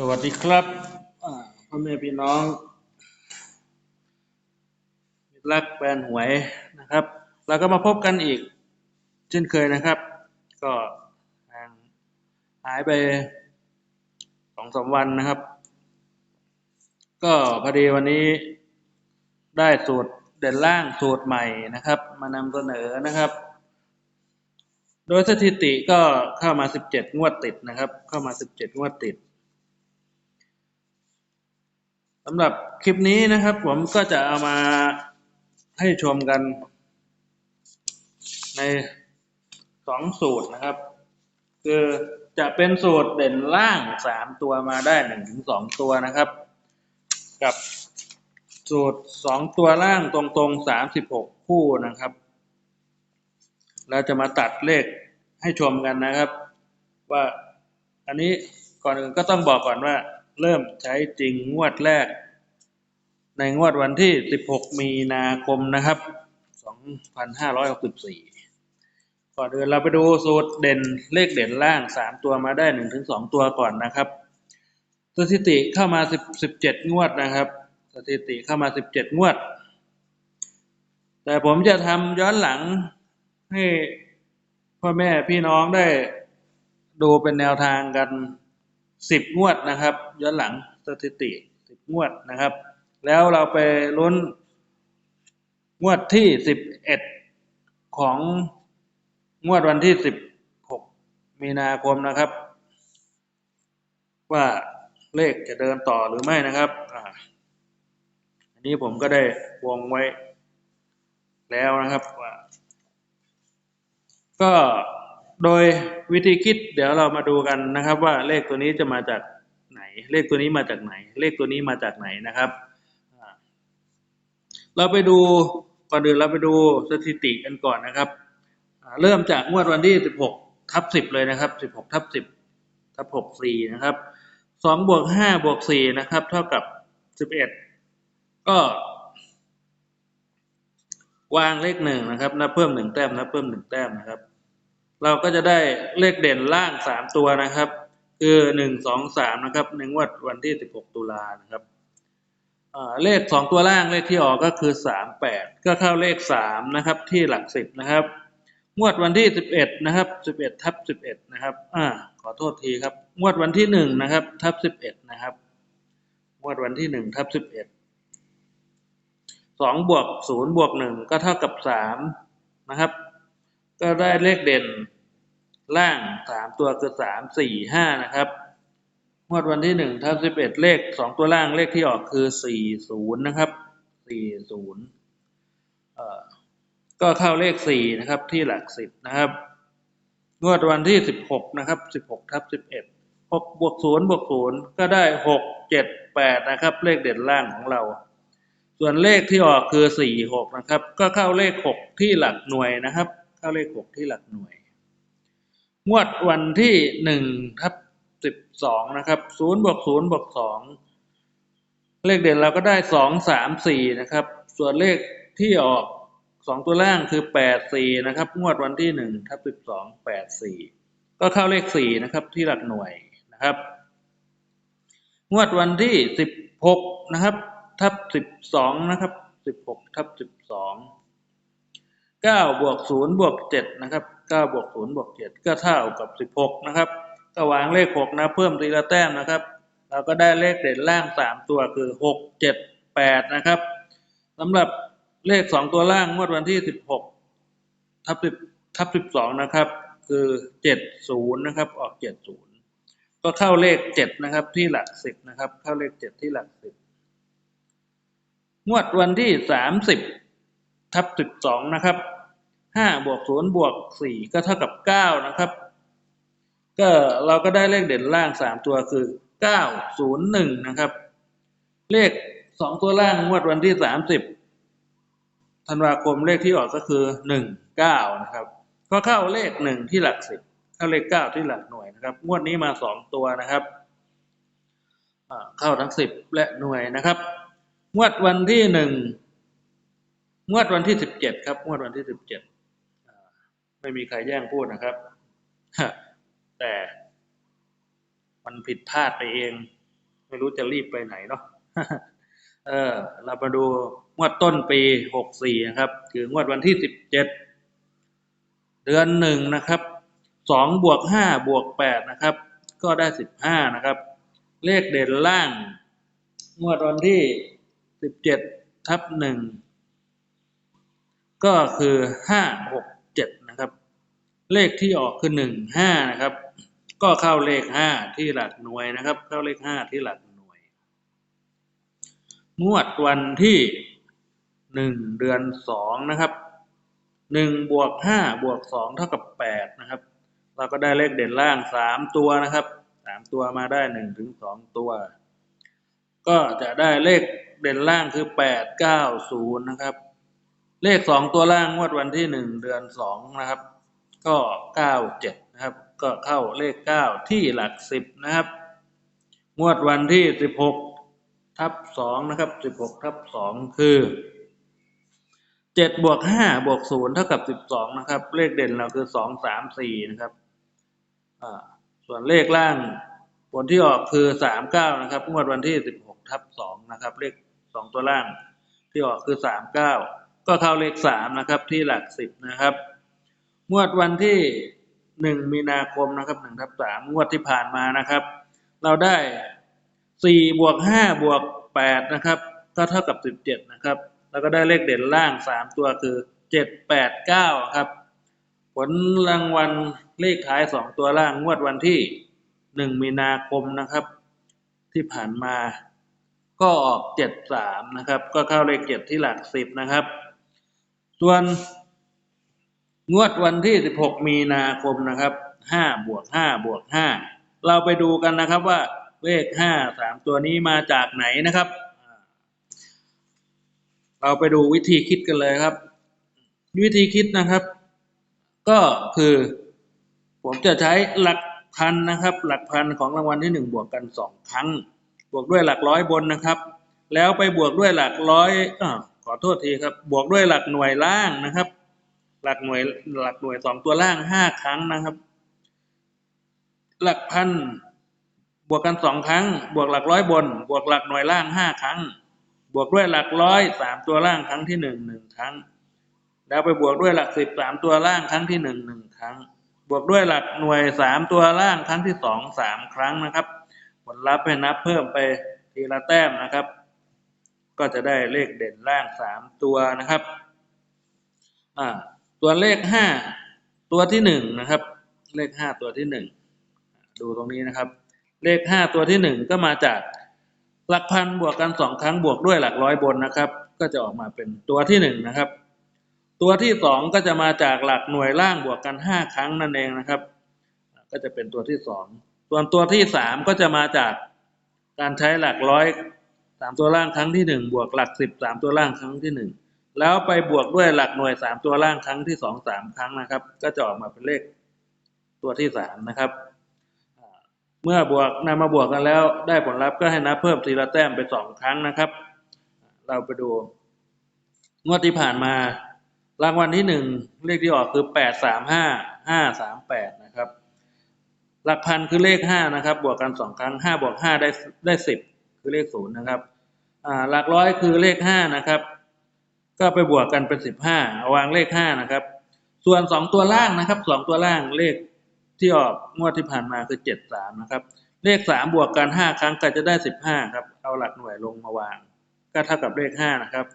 สวัสดีครับพ่อแม่พี่น้องมิรักแฟนหวยนะครับ เราก็มาพบกันอีก เช่นเคยนะครับ ก็หางหายไปสองสามวันนะครับ ก็พอดีวันนี้ได้สูตรเด่นล่างสูตรใหม่นะครับ มานำเสนอนะครับ โดยสถิติก็เข้ามาสิบเจ็ดงวดติดนะครับ เข้ามาสิบเจ็ดงวดติด สำหรับคลิปนี้นะครับ ผมก็จะเอามาให้ชมกัน ในสองสูตรนะครับ คือจะเป็นสูตรเด่นล่างสามตัวมาได้หนึ่งถึงสองตัวนะครับ กับสูตรสองตัวล่างตรงๆสามสิบหกคู่นะครับ เราจะมาตัดเลขให้ชมกันนะครับ ว่าอันนี้ก่อนอื่นก็ต้องบอกก่อนว่า เริ่มใช้จริงงวดแรก ในงวดวันที่ 16 มีนาคมนะครับ 2564 ก่อนอื่นเราไปดูสูตรเด่นเลขเด่นล่าง 3 ตัวมาได้ 1-2 ตัวก่อนนะครับสถิติเข้ามา 10 17 งวดนะครับ สถิติเข้ามา 17 งวด แต่ผมจะทำย้อนหลังให้พ่อแม่พี่น้องได้ดูเป็นแนวทางกัน 10งวดนะครับ ย้อนหลังสถิติ10งวดนะครับ แล้วเราไปลุ้นงวดที่11ของงวดวันที่16มีนาคมนะครับ ว่าเลขจะเดินต่อหรือไม่นะครับอันนี้ผมก็ได้วงไว้แล้วนะครับว่าก็ โดยวิธีคิดเดี๋ยวเรามาดูกันนะครับ ว่าเลขตัวนี้จะมาจากไหน เลขตัวนี้มาจากไหน เลขตัวนี้มาจากไหนนะครับ เราไปดูก่อนอื่นเราไปดูสถิติกันก่อนนะครับ เริ่มจากงวดวันที่ 16ทับ10 เลยนะครับ 16ทับ10ทับ64นะครับ2บวก5บวก4นะครับ เท่ากับ 11 ก็วางเลขหนึ่งนะครับ นับเพิ่มหนึ่งแต้ม นับเพิ่มหนึ่งแต้มนะครับ เราก็จะได้เลขเด่นล่างสามตัวนะครับ คือหนึ่งสองสามนะครับในงวดวันที่สิบหกตุลานะครับเลขสองตัวล่างเลขที่ออกก็คือสามแปดก็เข้าเลขสามนะครับที่หลักสิบนะครับ งวดวันที่สิบเอ็ดนะครับสิบเอ็ดทับสิบเอ็ดนะครับอ่าขอโทษทีครับ งวดวันที่หนึ่งนะครับ ทับสิบเอ็ดนะครับ งวดวันที่หนึ่งทับสิบเอ็ดสองบวกศูนย์บวกหนึ่งก็เท่ากับสามนะครับ ก็ได้เลขเด่นล่างสามตัวคือสามสี่ห้านะครับงวดวันที่หนึ่งทับสิบเอ็ดเลขสองตัวล่างเลขที่ออกคือสี่ศูนย์นะครับสี่ศูนย์ก็เข้าเลขสี่นะครับที่หลักสิบนะครับงวดวันที่สิบหกนะครับสิบหกทับสิบเอ็ดหกบวกศูนย์บวกศูนย์ก็ได้หกเจ็ดแปดนะครับ เลขเด่นล่างของเรา ส่วนเลขที่ออกคือสี่หกนะครับ ก็เข้าเลขหกที่หลักหน่วยนะครับาเลขหกที่หลักหน่วย งวดวันที่หนึ่งทับสิบสองนะครับศูนย์บวกศูนย์บวกสองเลขเด่นเราก็ได้สองสามสี่นะครับ ส่วนเลขที่ออกสองตัวล่างคือแปดสี่นะครับ งวดวันที่หนึ่งทับสิบสองแปดสี่ก็เข้าเลขสี่นะครับที่หลักหน่วยนะครับ งวดวันที่สิบหกนะครับ ทับสิบสองนะครับสิบหกทับสิบสอง เก้าบวกศูนย์บวกเจ็ดนะครับเก้าบวกศูนย์บวกเจ็ดก็เท่ากับสิบหกนะครับก็วางเลขหกนะ เพิ่มทีละแต้มนะครับ เราก็ได้เลขเด่นล่างสามตัวคือหกเจ็ดแปดนะครับสำหรับเลขสองตัวล่างงวดวันที่สิบหกทับสิบทับสิบสองนะครับ คือเจ็ดศูนย์นะครับ ออกเจ็ดศูนย์ก็เข้าเลขเจ็ดนะครับ ที่หลักสิบนะครับ เข้าเลขเจ็ดที่หลักสิบงวดวันที่สามสิบทับสิบสองนะครับ ห้าบวกศูนย์บวกสี่ก็เท่ากับเก้านะครับ ก็เราก็ได้เลขเด่นล่างสามตัวคือเก้าศูนย์หนึ่งนะครับ เลขสองตัวล่างงวดวันที่สามสิบธันวาคมเลขที่ออกก็คือหนึ่งเก้านะครับก็เข้าเลขหนึ่งที่หลักสิบเข้าเลขเก้าที่หลักหน่วยนะครับ งวดนี้มาสองตัวนะครับเข้าทั้งสิบและหน่วยนะครับ งวดวันที่หนึ่งงวดวันที่สิบเจ็ดครับ งวดวันที่สิบเจ็ด ไม่มีใครแย่งพูดนะครับ แต่มันผิดพลาดไปเอง ไม่รู้จะรีบไปไหนเนาะเออ เรามาดูงวดต้นปีหกสี่นะครับคืองวดวันที่สิบเจ็ดเดือนหนึ่งนะครับสองบวกห้าบวกแปดนะครับ ก็ได้สิบห้านะครับ เลขเด่นล่าง งวดวันที่สิบเจ็ดทับหนึ่งก็คือห้าหกเจ็ดนะครับ เลขที่ออกคือหนึ่งห้านะครับ ก็เข้าเลขห้าที่หลักหน่วยนะครับ เข้าเลขห้าที่หลักหน่วย งวดวันที่หนึ่งเดือนสองนะครับหนึ่งบวกห้าบวกสองเท่ากับแปดนะครับ เราก็ได้เลขเด่นล่างสามตัวนะครับสามตัวมาได้หนึ่งถึงสองตัว ก็จะได้เลขเด่นล่างคือแปดเก้าศูนย์นะครับ เลขสองตัวล่างงวดวันที่หนึ่งเดือนสองนะครับ ก็เก้าเจ็ดนะครับ ก็เข้าเลขเก้าที่หลักสิบนะครับ งวดวันที่สิบหกทับสองนะครับสิบหกทับสองคือเจ็ดบวกห้าบวกศูนย์เท่ากับสิบสองนะครับ เลขเด่นเราคือสองสามสี่นะครับ ส่วนเลขล่างผลที่ออกคือสามเก้านะครับ งวดวันที่สิบหกทับสองนะครับ เลขสองตัวล่างที่ออกคือสามเก้าก็เข้าเลขสามนะครับ ที่หลักสิบนะครับ งวดวันที่หนึ่งมีนาคมนะครับหนึ่งทับสามงวดที่ผ่านมานะครับ เราได้สี่บวกห้าบวกแปดนะครับก็เท่ากับสิบเจ็ดนะครับ แล้วก็ได้เลขเด่นล่างสามตัวคือเจ็ดแปดเก้าครับ ผลรางวัลเลขท้ายสองตัวล่างงวดวันที่หนึ่งมีนาคมนะครับ ที่ผ่านมาก็ออกเจ็ดสามนะครับ ก็เข้าเลขเจ็ดที่หลักสิบนะครับ ส่วน งวดวันที่สิบหกมีนาคมนะครับห้าบวกห้าบวกห้าเราไปดูกันนะครับว่าเลขห้าสามตัวนี้มาจากไหนนะครับ เราไปดูวิธีคิดกันเลยครับ วิธีคิดนะครับ ก็คือ ผมจะใช้หลักพันนะครับ หลักพันของรางวัลที่หนึ่งบวกกันสองครั้ง บวกด้วยหลักร้อยบนนะครับ แล้วไปบวกด้วยหลักร้อยอขอโทษทีครับ บวกด้วยหลักหน่วยล่างนะครับ หลักหน่วยหลักหน่วยสองตัวล่างห้าครั้งนะครับ หลักพันบวกกันสองครั้ง บวกหลักร้อยบน บวกหลักหน่วยล่างห้าครั้ง บวกด้วยหลักร้อยสามตัวล่างครั้งที่หนึ่งหนึ่งครั้ง แล้วไปบวกด้วยหลักสิบสามตัวล่างครั้งที่หนึ่งหนึ่งครั้ง บวกด้วยหลักหน่วยสามตัวล่างครั้งที่สองสามครั้งนะครับ ผลลัพธ์ให้นับเพิ่มไปทีละแต้มนะครับ ก็จะได้เลขเด่นล่างสามตัวนะครับ อ่า ตัวเลขห้าตัวที่หนึ่งนะครับ เลขห้าตัวที่หนึ่งดูตรงนี้นะครับ เลขห้าตัวที่หนึ่งก็มาจากหลักพันบวกกันสองครั้งบวกด้วยหลักร้อยบนนะครับ ก็จะออกมาเป็นตัวที่หนึ่งนะครับ ตัวที่สองก็จะมาจากหลักหน่วยล่างบวกกันห้าครั้งนั่นเองนะครับ ก็จะเป็นตัวที่สองส่วนตัวที่สามก็จะมาจากการใช้หลักร้อยสามตัวล่างครั้งที่หนึ่งบวกหลักสิบสามตัวล่างครั้งที่หนึ่ง แล้วไปบวกด้วยหลักหน่วยสามตัวล่างครั้งที่สองสามครั้งนะครับ ก็จะออกมาเป็นเลขตัวที่สามนะครับเมื่อบวกนำมาบวกกันแล้วได้ผลลัพธ์ก็ให้นับเพิ่มทีละแต้มไปสองครั้งนะครับ เราไปดู งวดที่ผ่านมารางวัลที่หนึ่งเลขที่ออกคือแปดสามห้าห้าสามแปดนะครับ หลักพันคือเลขห้านะครับ บวกกันสองครั้งห้าบวกห้าได้ได้สิบคือเลขศูนย์นะครับหลักร้อยคือเลขห้านะครับ ก็ไปบวกกันเป็นสิบห้าวางเลขห้านะครับ ส่วนสองตัวล่างนะครับสองตัวล่างเลขที่ออกงวดที่ผ่านมาคือเจ็ดสามนะครับ เลขสามบวกกันห้าครั้งก็จะได้สิบห้าครับ เอาหลักหน่วยลงมาวาง ก็เท่ากับเลขห้านะครับ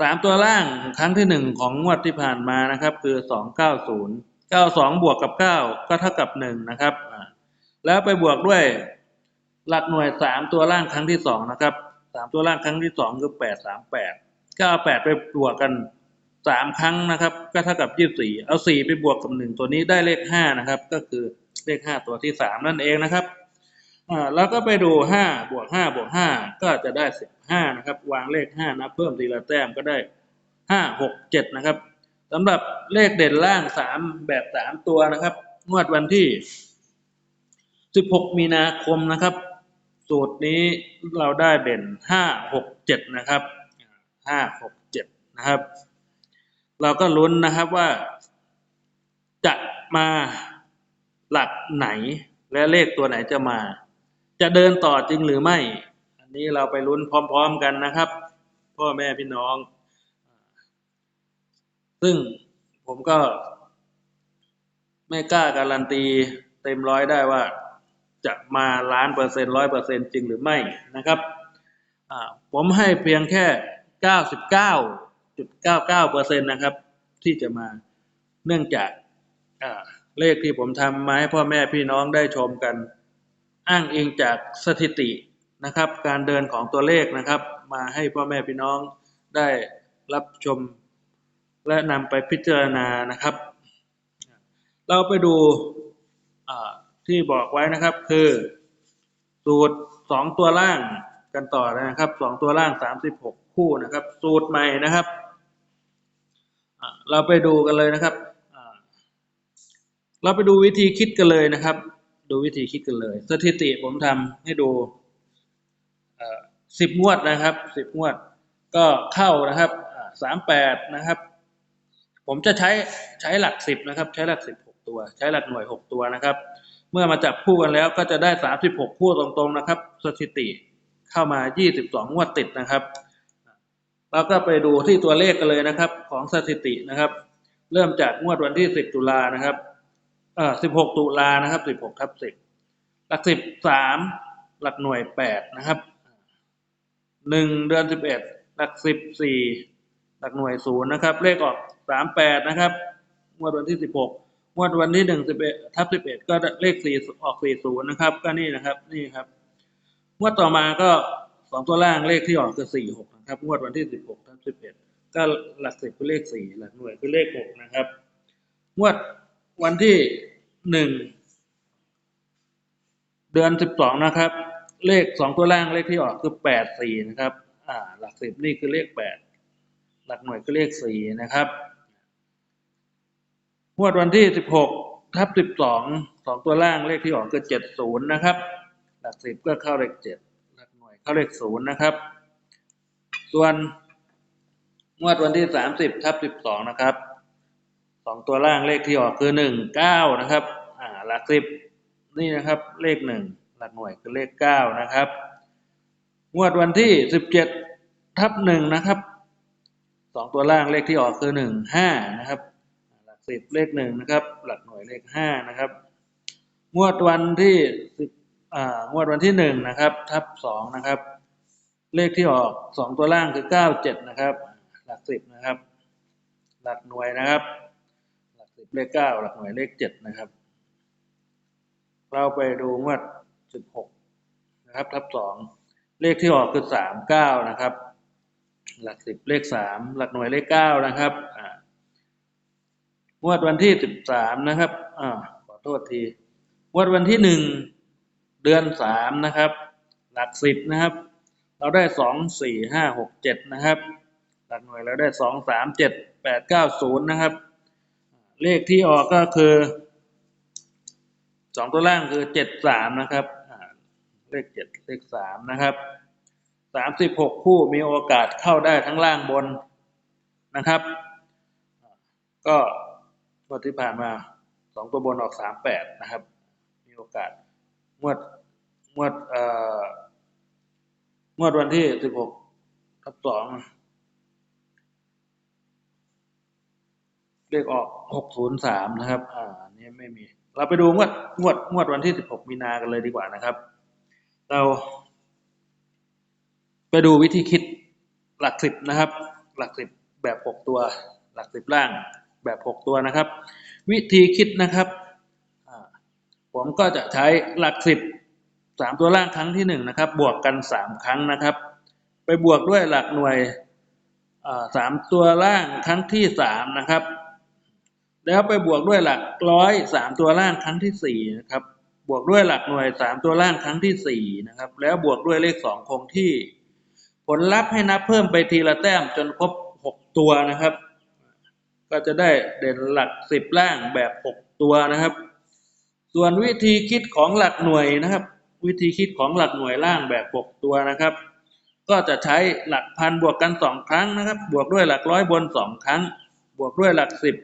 สามตัวล่างครั้งที่หนึ่งของงวดที่ผ่านมานะครับ คือสองเก้าศูนย์เก้าสองบวกกับเก้าก็เท่ากับหนึ่งนะครับแล้วไปบวกด้วยหลักหน่วยสามตัวล่างครั้งที่สองนะครับ สามตัวล่างครั้งที่สองคือแปดสามแปดก็เก้าแปดไปบวกกันสามครั้งนะครับ ก็เท่ากับยี่สี่เอาสี่ไปบวกกับหนึ่งตัวนี้ได้เลขห้านะครับ ก็คือเลขห้าตัวที่สามนั่นเองนะครับอ่าแล้วก็ไปดูห้าบวกห้าบวกห้าก็จะได้สิบห้านะครับ วางเลขห้านับเพิ่มทีละแต้มก็ได้ห้าหกเจ็ดนะครับสำหรับเลขเด่นล่างสามแบบสามตัวนะครับ งวดวันที่สิบหกมีนาคมนะครับ สูตรนี้เราได้เด่นห้าหกเจ็ดนะครับห้าหกเจ็ดนะครับ เราก็ลุ้นนะครับว่า จะมาหลักไหนและเลขตัวไหนจะมา จะเดินต่อจริงหรือไม่ อันนี้เราไปลุ้นพร้อม ๆ กันนะครับ พ่อแม่พี่น้อง ซึ่งผมก็ไม่กล้าการันตีเต็มร้อยได้ว่า จะมาล้านเปอร์เซ็นร้อยเปอร์เซ็นจริงหรือไม่นะครับผมให้เพียงแค่เก้าสิบเก้าจุดเก้าเก้าเปอร์เซ็นนะครับที่จะมาเนื่องจากเลขที่ผมทำมาให้พ่อแม่พี่น้องได้ชมกัน อ้างอิงจากสถิตินะครับ การเดินของตัวเลขนะครับ มาให้พ่อแม่พี่น้องได้รับชมและนำไปพิจารณานะครับ เราไปดูอ่า ที่บอกไว้นะครับคือสูตรสองตัวล่างกันต่อนะครับสองตัวล่างสามสิบหกคู่นะครับ สูตรใหม่นะครับเราไปดูกันเลยนะครับเราไปดูวิธีคิดกันเลยนะครับ ดูวิธีคิดกันเลย สถิติผมทำให้ดูสิบงวดนะครับสิบงวด ก็เข้านะครับสามแปดนะครับ ผมจะใช้ใช้หลักสิบนะครับ ใช้หลักสิบหกตัว ใช้หลักหน่วยหกตัวนะครับ เมื่อมาจับคู่กันแล้วก็จะได้สามสิบหกคู่ตรงๆนะครับ สถิติเข้ามายี่สิบสองวดติดนะครับเราก็ไปดูที่ตัวเลขกันเลยนะครับ ของสถิตินะครับ เริ่มจากงวดวันที่สิบตุลานะครับเอ่อสิบหกตุลานะครับสิบหกทับสิบหลักสิบสามหลักหน่วยแปดนะครับหนึ่งเดือนสิบเอ็ดหลักสิบสี่หลักหน่วยศูนะครับ เลขออกสามแปดนะครับ งวดวันที่สิบหก งวดวันที่หนึ่งสิบเอ็ดทับสิบเอ็ดก็เลขสี่ออกสี่ศูนย์นะครับ ก็นี่นะครับนี่ครับงวดต่อมาก็สองตัวล่างเลขที่ออกคือสี่หกนะครับงวดวันที่สิบหกทับสิบเอ็ดก็หลักสิบคือเลขสี่หลักหน่วยคือเลขหกนะครับงวดวันที่หนึ่งเดือนสิบสองนะครับ เลขสองตัวล่างเลขที่ออกคือแปดสี่นะครับ อ่า หลักสิบนี่คือเลขแปดหลักหน่วยคือเลขสี่นะครับ งวดวันที่สิบหกทับสิบสองสองตัวล่างเลขที่ออกคือเจ็ดศูนย์นะครับ หลักสิบก็เข้าเลขเจ็ดหลักหน่วยเข้าเลขศูนย์นะครับ ส่วนงวดวันที่สามสิบทับสิบสองนะครับสองตัวล่างเลขที่ออกคือหนึ่งเก้านะครับอ่าหลักสิบนี่นะครับเลขหนึ่งหลักหน่วยคือเลขเก้านะครับ งวดวันที่สิบเจ็ดทับหนึ่งนะครับสองตัวล่างเลขที่ออกคือหนึ่งห้านะครับ สิบเลขหนึ่งนะครับ หลักหน่วยเลขห้านะครับ งวดวันที่สิบอ่างวดวันที่หนึ่งนะครับ ทับสองนะครับ เลขที่ออกสองตัวล่างคือเก้าเจ็ดนะครับ หลักสิบนะครับ หลักหน่วยนะครับ หลักสิบเลขเก้าหลักหน่วยเลขเจ็ดนะครับ เราไปดูงวดสิบหกนะครับ ทับสองเลขที่ออกคือสามเก้านะครับ หลักสิบเลขสามหลักหน่วยเลขเก้านะครับอ่า งวดวันที่สิบสามนะครับอ่าขอโทษทีงวดวันที่หนึ่งเดือนสามนะครับ หลักสิบนะครับ เราได้สองสี่ห้าหกเจ็ดนะครับ หลักหน่วยเราได้สองสามเจ็ดแปดเก้าศูนย์นะครับ เลขที่ออกก็คือสองตัวล่างคือเจ็ดสามนะครับเลขเจ็ดเลขสามนะครับสามสิบหกคู่มีโอกาสเข้าได้ทั้งล่างบนนะครับ ก็ งวดที่ผ่านมาสองตัวบนออกสามแปดนะครับ มีโอกาสงวดงวดเอ่องวดวันที่สิบหกทับสองเลขออกหกศูนย์สามนะครับ อ่านนี้ไม่มี เราไปดูงวดงวดงวดวันที่สิบหกมีนากันเลยดีกว่านะครับ เรา ไปดูวิธีคิดหลักสิบนะครับ หลักสิบแบบหกตัว หลักสิบล่าง แบบหกตัวนะครับ วิธีคิดนะครับ ผมก็จะใช้หลักสิบสามตัวล่างครั้งที่หนึ่งนะครับ บวกกันสามครั้งนะครับ ไปบวกด้วยหลักหน่วยสามตัวล่างครั้งที่สามนะครับ แล้วไปบวกด้วยหลักร้อยสามตัวล่างครั้งที่สี่นะครับ บวกด้วยหลักหน่วยสามตัวล่างครั้งที่สี่นะครับ แล้วบวกด้วยเลขสองคงที่ ผลลัพธ์ให้นับเพิ่มไปทีละแต้มจนครบหกตัวนะครับ ก็จะได้เด่นหลักสิบล่างแบบหกตัวนะครับ ส่วนวิธีคิดของหลักหน่วยนะครับ วิธีคิดของหลักหน่วยล่างแบบหกตัวนะครับ ก็จะใช้หลักพันบวกกันสองครั้งนะครับ บวกด้วยหลักร้อยบนสองครั้ง บวกด้วยหลักสิบ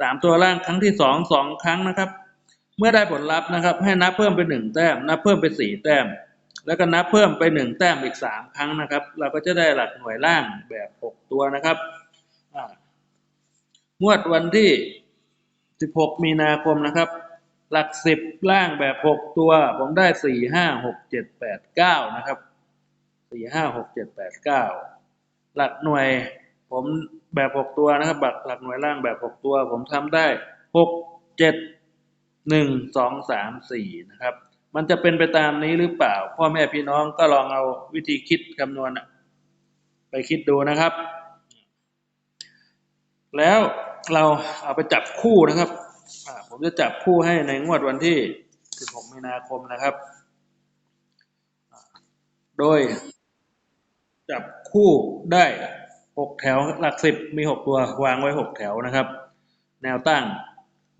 สามตัวล่างครั้งที่สองสองครั้งนะครับ เมื่อได้ผลลัพธ์นะครับ ให้นับเพิ่มเป็นหนึ่งแต้ม นับเพิ่มเป็นสี่แต้ม แล้วก็นับเพิ่มไปหนึ่งแต้มอีกสามครั้งนะครับ เราก็จะได้หลักหน่วยล่างแบบหกตัวนะครับ งวดวันที่สิบหกมีนาคมนะครับ หลักสิบล่างแบบหกตัว ผมได้สี่ห้าหกเจ็ดแปดเก้านะครับสี่ห้าหกเจ็ดแปดเก้าหลักหน่วยผมแบบหกตัวนะครับบักหลักหน่วยล่างแบบหกตัว ผมทำได้หกเจ็ดหนึ่งสองสามสี่นะครับ มันจะเป็นไปตามนี้หรือเปล่า พ่อแม่พี่น้องก็ลองเอาวิธีคิดคำนวณไปคิดดูนะครับ แล้ว เราเอาไปจับคู่นะครับผมจะจับคู่ให้ในงวดวันที่ 16 มีนาคมนะครับ โดย จับคู่ได้หกแถวหลักสิบมีหกตัววางไว้หกแถวนะครับ แนวตั้ง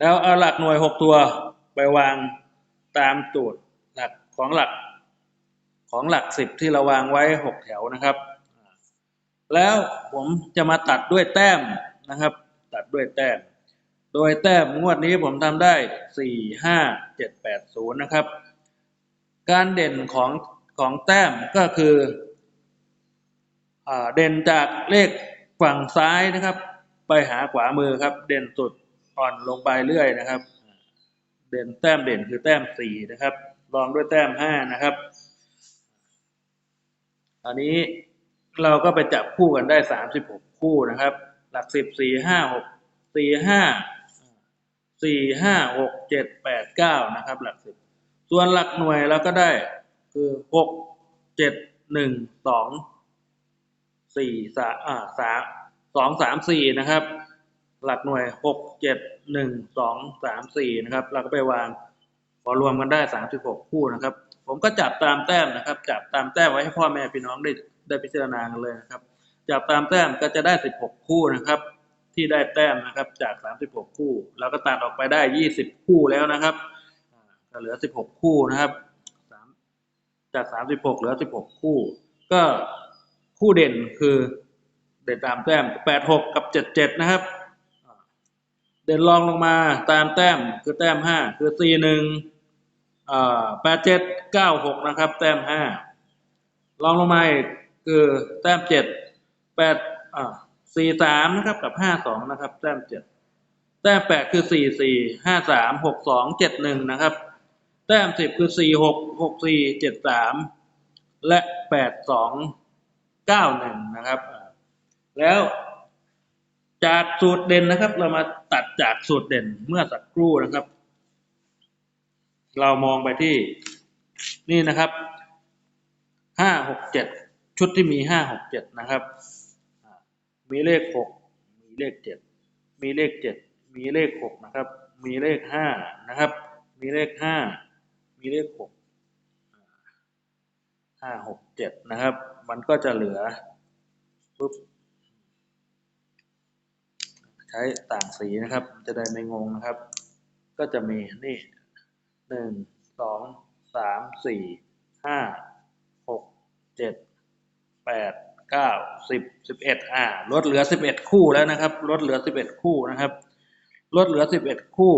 แล้วเอาหลักหน่วยหกตัวไปวางตามจุดหลักของหลักของหลักสิบที่เราวางไว้หกแถวนะครับ แล้วผมจะมาตัดด้วยแต้มนะครับ ตัดด้วยแต้ม โดยแต้มงวดนี้ผมทำได้สี่ห้าเจ็ดแปดศูนะครับ การเด่นของของแต้มก็คืออเด่นจากเลขฝั่งซ้ายนะครับ ไปหาขวามือครับ เด่นสุดอ่อนลงไปเรื่อยนะครับ เด่นแต้มเด่นคือแต้มสี่นะครับรองด้วยแต้มห้านะครับอันนี้เราก็ไปจับคู่กันได้สามสิบหกคู่นะครับ หลักสิบสี่ห้าหกสี่ห้าสี่ห้าหกเจ็ดแปดเก้านะครับ หลักสิบส่วนหลักหน่วยเราก็ได้คือหกเจ็ดหนึ่งสองสี่สาอ่าสามสองสามสี่นะครับ หลักหน่วยหกเจ็ดหนึ่งสองสามสี่นะครับ เราก็ไปวางพอรวมกันได้สามสิบหกคู่นะครับ ผมก็จับตามแต้มนะครับ จับตามแต้มไว้ให้พ่อแม่พี่น้องได้ได้พิจารณากันเลยนะครับ จับตามแต้มก็จะได้สิบหกคู่นะครับ ที่ได้แต้มนะครับจากสามสิบหกคู่ เราก็ตัดออกไปได้ยี่สิบคู่แล้วนะครับก็เหลือสิบหกคู่นะครับจากสามสิบหกเหลือสิบหกคู่ ก็คู่เด่นคือเด่นตามแต้มแปดหกกับเจ็ดเจ็ดนะครับ เด่นรองลงมาตามแต้มคือแต้มห้าคือสี่หนึ่งอ่าแปดเจ็ดเก้าหกนะครับ แต้มห้ารองลงมาคือแต้มเจ็ด แปดอ่าสี่สามนะครับกับห้าสองนะครับ แต้มเจ็ดแต้มแปดคือสี่สี่ห้าสามหกสองเจ็ดหนึ่งนะครับ แต้มสิบคือสี่หกหกสี่เจ็ดสามและแปดสองเก้าหนึ่งนะครับ แล้วจากสูตรเด่นนะครับ เรามาตัดจากสูตรเด่นเมื่อสักครู่นะครับ เรามองไปที่นี่นะครับห้าหกเจ็ดชุดที่มีห้าหกเจ็ดนะครับ มีเลขหกมีเลขเจ็ดมีเลขเจ็ดมีเลขหกนะครับ มีเลขห้านะครับ มีเลขห้ามีเลขหกห้าหกเจ็ดนะครับ มันก็จะเหลือปุ๊บใช้ต่างสีนะครับ จะได้ไม่งงนะครับ ก็จะมีนี่หนึ่งสองสามสี่ห้าหกเจ็ดแปด เก้าสิบสิบเอ็ดอ่าลดเหลือสิบเอ็ดคู่แล้วนะครับลดเหลือสิบเอ็ดคู่นะครับลดเหลือสิบเอ็ดคู่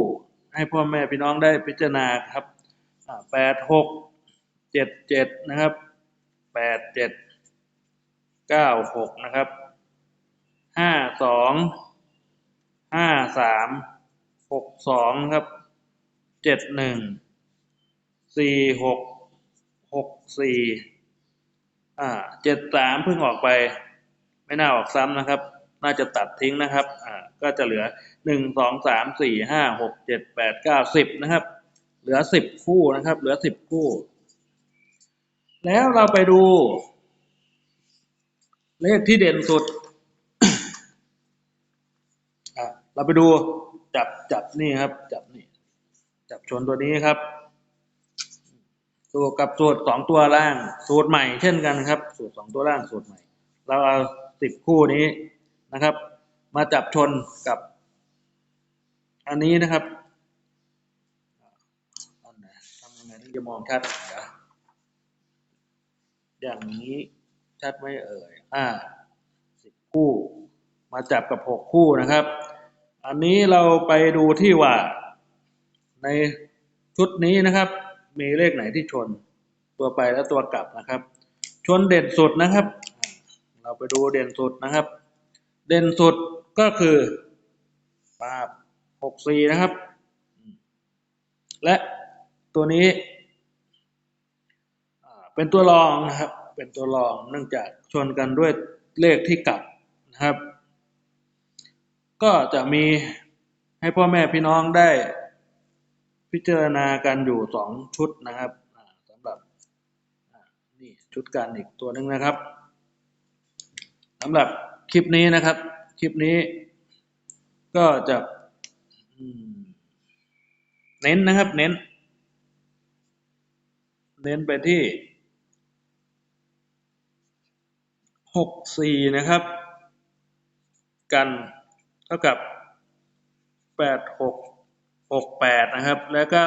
ให้พ่อแม่พี่น้องได้พิจารณาครับแปดหกเจ็ดเจ็ดนะครับแปดเจ็ดเก้าหกนะครับห้าสองห้าสามหกสองครับเจ็ดหนึ่งสี่หกหกสี่ อ่าเจ็ดสามเพิ่งออกไป ไม่น่าออกซ้ำนะครับ น่าจะตัดทิ้งนะครับอ่าก็จะเหลือหนึ่งสองสามสี่ห้าหกเจ็ดแปดเก้าสิบนะครับ เหลือสิบคู่นะครับ เหลือสิบคู่ แล้วเราไปดู เลขที่เด่นสุดเราไปดูจับจับนี่ครับ จับนี่ จับชนตัวนี้ครับ ตรกับสูตรสองตัวล่าง สูตรใหม่เช่นกันครับ สูตรสองตัวล่างสูตรใหม่ เราเอาสิบคู่นี้นะครับ มาจับชนกับ อันนี้นะครับอันไหนทำยังไงถึงจะมองชัดอย่างนี้ชัดไหมเอ่ยอ่าสิบคู่ มาจับกับหกคู่นะครับ อันนี้เราไปดูที่ว่าในชุดนี้นะครับ มีเลขไหนที่ชนตัวไปและตัวกลับนะครับ ชนเด่นสุดนะครับ เราไปดูเด่นสุดนะครับ เด่นสุดก็คือปาบหกสี่นะครับ และตัวนี้เป็นตัวรองนะครับ เป็นตัวรองเนื่องจากชนกันด้วยเลขที่กลับนะครับ ก็จะมีให้พ่อแม่พี่น้องได้ พิจารณากันอยู่สองชุดนะครับสำหรับนี่ชุดกันอีกตัวหนึ่งนะครับสำหรับคลิปนี้นะครับ คลิปนี้ก็จะเน้นนะครับ เน้น เน้นไปที่หกสี่นะครับ กันเท่ากับแปดหก หกแปดนะครับ แล้วก็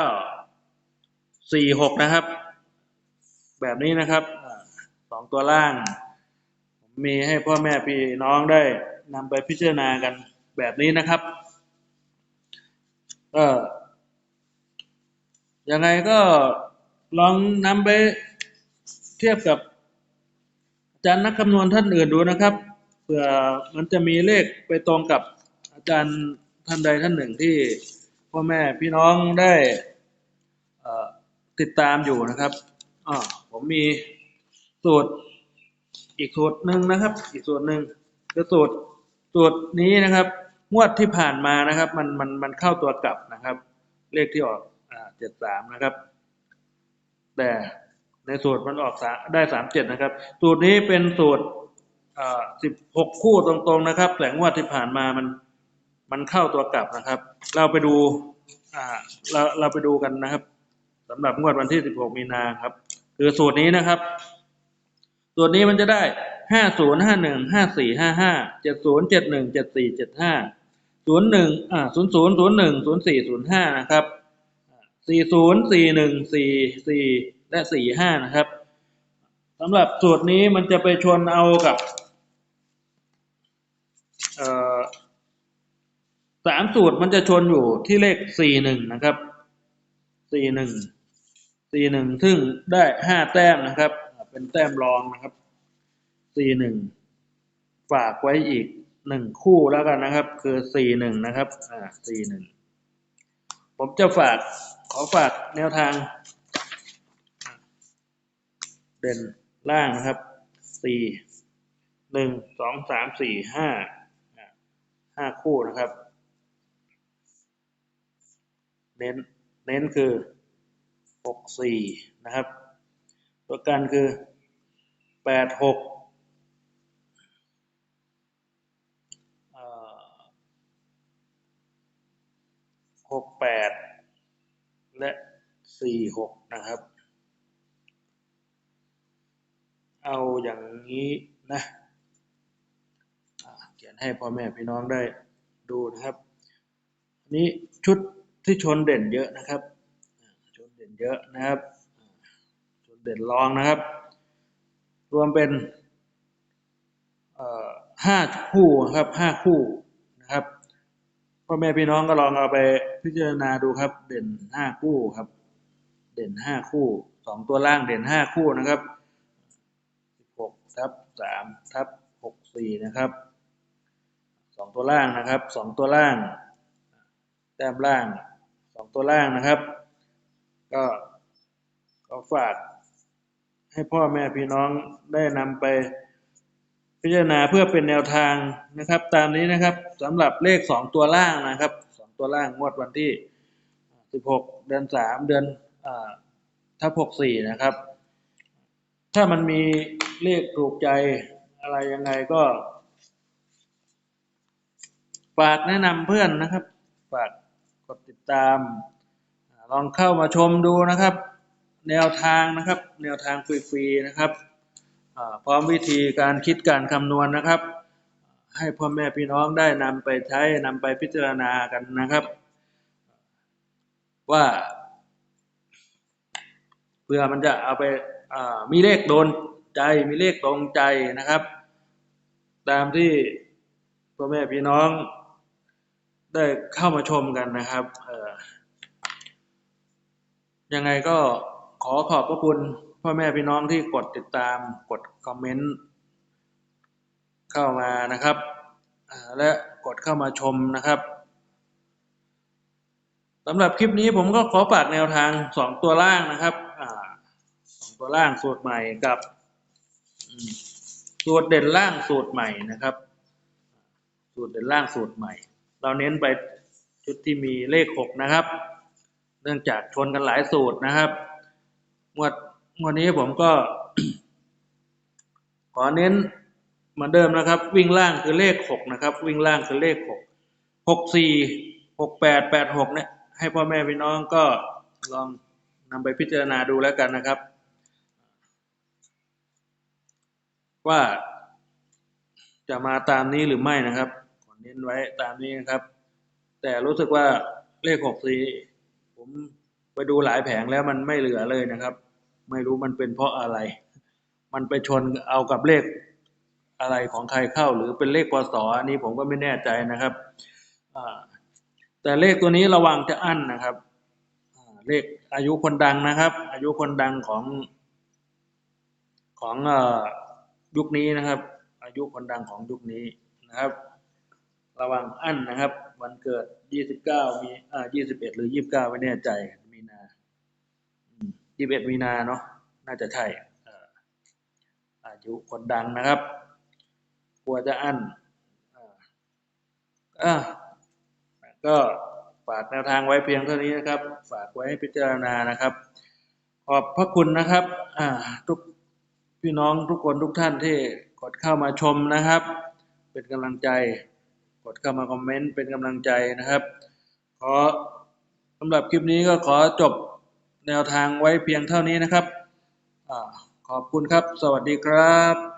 สี่หกนะครับ แบบนี้นะครับสองตัวล่าง มีให้พ่อแม่พี่น้องได้นำไปพิจารณากันแบบนี้นะครับก็ยังไงก็ลองนำไปเทียบกับอาจารย์นักคำนวณท่านอื่นดูนะครับเผื่อมันจะมีเลขไปตรงกับอาจารย์ท่านใดท่านหนึ่งที่ พ่อแม่พี่น้องได้ติดตามอยู่นะครับผมมีสูตรอีกสูตรหนึ่งนะครับ อีกสูตรหนึ่งคือสูตรสูตรนี้นะครับงวดที่ผ่านมานะครับ มันมันมันเข้าตัวกลับนะครับ เลขที่ออกเจ็ดสามนะครับ แต่ในสูตรมันออกได้สามเจ็ดนะครับ สูตรนี้เป็นสูตรสิบหกคู่ตรงๆนะครับ แต่งวดที่ผ่านมามัน มันเข้าตัวกลับนะครับ เราไปดูเราเราไปดูกันนะครับสำหรับงวดวันที่ 16 มีนาครับ คือสูตรนี้นะครับ สูตรนี้มันจะได้ 5051 5455 70 71 74 75 01 00 01 04 05 นะครับ 40 41 44 และ 45 นะครับสำหรับสูตรนี้มันจะไปชวนเอากับเอ่อ สามสูตรมันจะชนอยู่ที่เลขสี่หนึ่งนะครับสี่หนึ่งสี่หนึ่งซึ่งได้ห้าแต้มนะครับ เป็นแต้มรองนะครับสี่หนึ่งฝากไว้อีกหนึ่งคู่แล้วกันนะครับ คือสี่หนึ่งนะครับอ่าสี่หนึ่งผมจะฝากขอฝากแนวทาง เด่นล่างนะครับสี่หนึ่งสองสามสี่ห้าห้าคู่นะครับ เน้นเน้นคือหกสี่นะครับ ตัวกันคือแปดหกแปดและสี่หกนะครับ เอาอย่างนี้นะเขียนให้พ่อแม่พี่น้องได้ดูนะครับนนี้ชุด ที่ชนเด่นเยอะนะครับ ชนเด่นเยอะนะครับ ชนเด่นรองนะครับ รวมเป็นห้าคู่ครับห้าคู่นะครับพ่อแม่พี่น้องก็ลองเอาไปพิจารณาดูครับ เด่นห้าคู่ครับ เด่นห้าคู่สองตัวล่างเด่นห้าคู่นะครับสิบหกทับสามทับหกสี่นะครับสองตัวล่างนะครับสองตัวล่างแต้มล่าง สองตัวล่างนะครับ ก็ก็ฝากให้พ่อแม่พี่น้องได้นำไปพิจารณาเพื่อเป็นแนวทางนะครับ ตามนี้นะครับสำหรับเลขสองตัวล่างนะครับสองตัวล่างงวดวันที่สิบหกเดือนสามเดือนอ่าทับหกสี่นะครับ ถ้ามันมีเลขถูกใจอะไรยังไงก็ฝากแนะนำเพื่อนนะครับฝาก กดติดตาม ลองเข้ามาชมดูนะครับ แนวทางนะครับ แนวทางฟรีๆนะครับพร้อมวิธีการคิดการคำนวณนะครับ ให้พ่อแม่พี่น้องได้นำไปใช้นำไปพิจารณากันนะครับ ว่าเพื่อมันจะเอาไปมีเลขโดนใจมีเลขตรงใจนะครับ ตามที่พ่อแม่พี่น้อง ได้เข้ามาชมกันนะครับยังไงก็ขอขอบพระคุณพ่อแม่พี่น้องที่กดติดตามกดคอมเมนต์เข้ามานะครับ และกดเข้ามาชมนะครับสำหรับคลิปนี้ผมก็ขอฝากแนวทางสองตัวล่างนะครับสองตัวล่างสูตรใหม่กับสูตรเด่นล่างสูตรใหม่นะครับ สูตรเด่นล่างสูตรใหม่ เราเน้นไปชุดที่มีเลขหกนะครับ เนื่องจากชนกันหลายสูตรนะครับงวดงวดนี้ผมก็ ขอเน้นเหมือนเดิมนะครับ วิ่งล่างคือเลขหกนะครับ วิ่งล่างคือเลขหกหกสี่หกแปดแปดหกเนี่ย ให้พ่อแม่พี่น้องก็ลองนำไปพิจารณาดูแล้วกันนะครับ ว่าจะมาตามนี้หรือไม่นะครับ เน้นไว้ตามนี้นะครับ แต่รู้สึกว่าเลขหกสีผมไปดูหลายแผงแล้วมันไม่เหลือเลยนะครับ ไม่รู้มันเป็นเพราะอะไร มันไปชนเอากับเลขอะไรของใครเข้าหรือเป็นเลขพศอันนี้ผมก็ไม่แน่ใจนะครับแต่เลขตัวนี้ระวังจะอั้นนะครับเลขอายุคนดังนะครับ อายุคนดังของของอยุคนี้นะครับ อายุคนดังของยุคนี้นะครับ ระวังอั้นนะครับ วันเกิด 29 มีอ่า21 หรือ 29 ไม่แน่ใจ มีนา21 มีนาเนาะ น่าจะใช่อายุคนดังนะครับ กลัวจะอั้นอ่าก็ฝากแนวทางไว้เพียงเท่านี้นะครับ ฝากไว้ให้พิจารณานะครับ ขอบพระคุณนะครับอ่าทุกพี่น้องทุกคนทุกท่านที่กดเข้ามาชมนะครับ เป็นกำลังใจ ดเข้ามาคอมเมนต์เป็นกำลังใจนะครับ ขอสำหรับคลิปนี้ก็ขอจบแนวทางไว้เพียงเท่านี้นะครับอขอบคุณครับ สวัสดีครับ